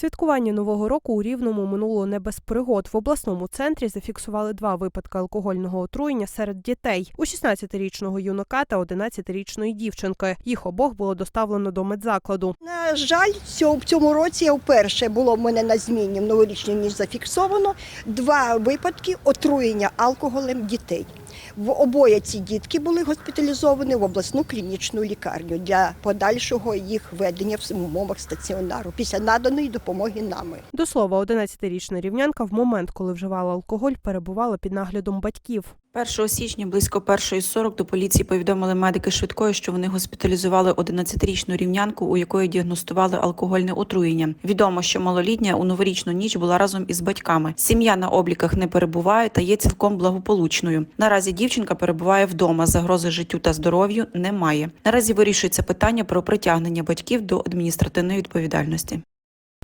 Святкування нового року у Рівному минуло не без пригод. В обласному центрі зафіксували два випадки алкогольного отруєння серед дітей у 16-річного юнака та 11-річної дівчинки. Їх обох було доставлено до медзакладу. На жаль, цьо- в цьому році вперше було в мене на зміні в новорічну ніч зафіксовано два випадки отруєння алкоголем дітей. В обоє ці дітки були госпіталізовані в обласну клінічну лікарню для подальшого їх ведення в умовах стаціонару після наданої допомоги нами. До слова, 11-річна рівнянка в момент, коли вживала алкоголь, перебувала під наглядом батьків. 1 січня близько 1.40 до поліції повідомили медики швидкої, що вони госпіталізували 11-річну рівнянку, у якої діагностували алкогольне отруєння. Відомо, що малолітня у новорічну ніч була разом із батьками. Сім'я на обліках не перебуває та є цілком благополучною. Наразі дівчинка перебуває вдома. Загрози життю та здоров'ю немає. Наразі вирішується питання про притягнення батьків до адміністративної відповідальності.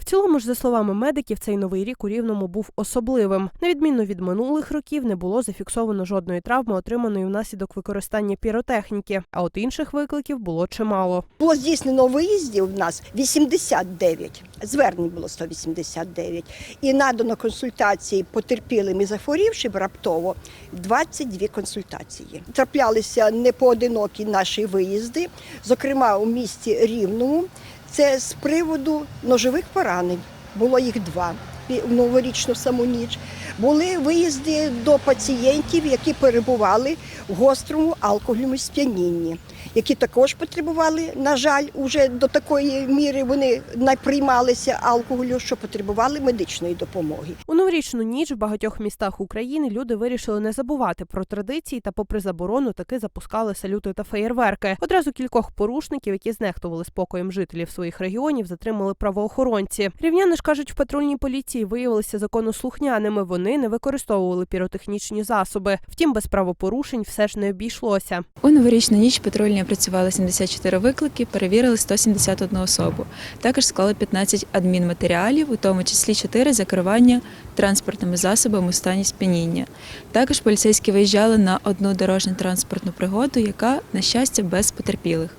В цілому ж, за словами медиків, цей новий рік у Рівному був особливим. На відміну від минулих років, не було зафіксовано жодної травми, отриманої внаслідок використання піротехніки. А от інших викликів було чимало. Було здійснено виїздів в нас 89, звернень було 189. І надано консультації потерпілим і захворівшим раптово 22 консультації. Траплялися непоодинокі наші виїзди, зокрема у місті Рівному. Це з приводу ножових поранень. Було їх два в новорічну саму ніч. Були виїзди до пацієнтів, які перебували в гострому алкогольному сп'янінні, які також потребували, на жаль, уже до такої міри вони наприймалися алкоголю, що потребували медичної допомоги. У новорічну ніч в багатьох містах України люди вирішили не забувати про традиції та, попри заборону, таки запускали салюти та феєрверки. Одразу кількох порушників, які знехтували спокоєм жителів своїх регіонів, затримали правоохоронці. Рівняни ж кажуть, в патрульній поліції виявилися законослухняними. Вони не використовували піротехнічні засоби. Втім, без правопорушень все ж не обійшлося. У новорічну ніч патрульні опрацювали 74 виклики, перевірили 171 особу. Також склали 15 адмінматеріалів, у тому числі 4 за керування транспортними засобами у стані сп'яніння. Також поліцейські виїжджали на одну дорожню транспортну пригоду, яка, на щастя, без потерпілих.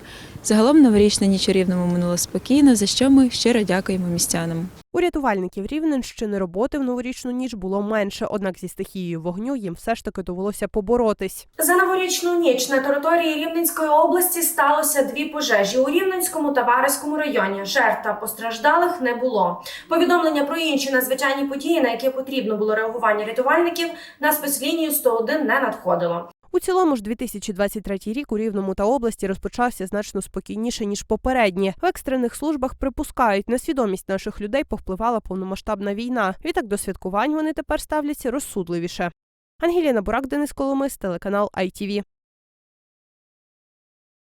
Загалом новорічна ніч у Рівному минула спокійно, за що ми щиро дякуємо містянам. У рятувальників Рівненщини роботи в новорічну ніч було менше, однак зі стихією вогню їм все ж таки довелося поборотись. За новорічну ніч на території Рівненської області сталося дві пожежі у Рівненському та Вареському районі. Жертв та постраждалих не було. Повідомлення про інші надзвичайні події, на які потрібно було реагування рятувальників, на спецлінію 101 не надходило. У цілому ж 2023 рік у Рівному та області розпочався значно спокійніше ніж попередні. В екстрених службах припускають, на свідомість наших людей повпливала повномасштабна війна. Відтак до святкувань вони тепер ставляться розсудливіше. Ангеліна Бурак, Денис Коломис, телеканал ITV.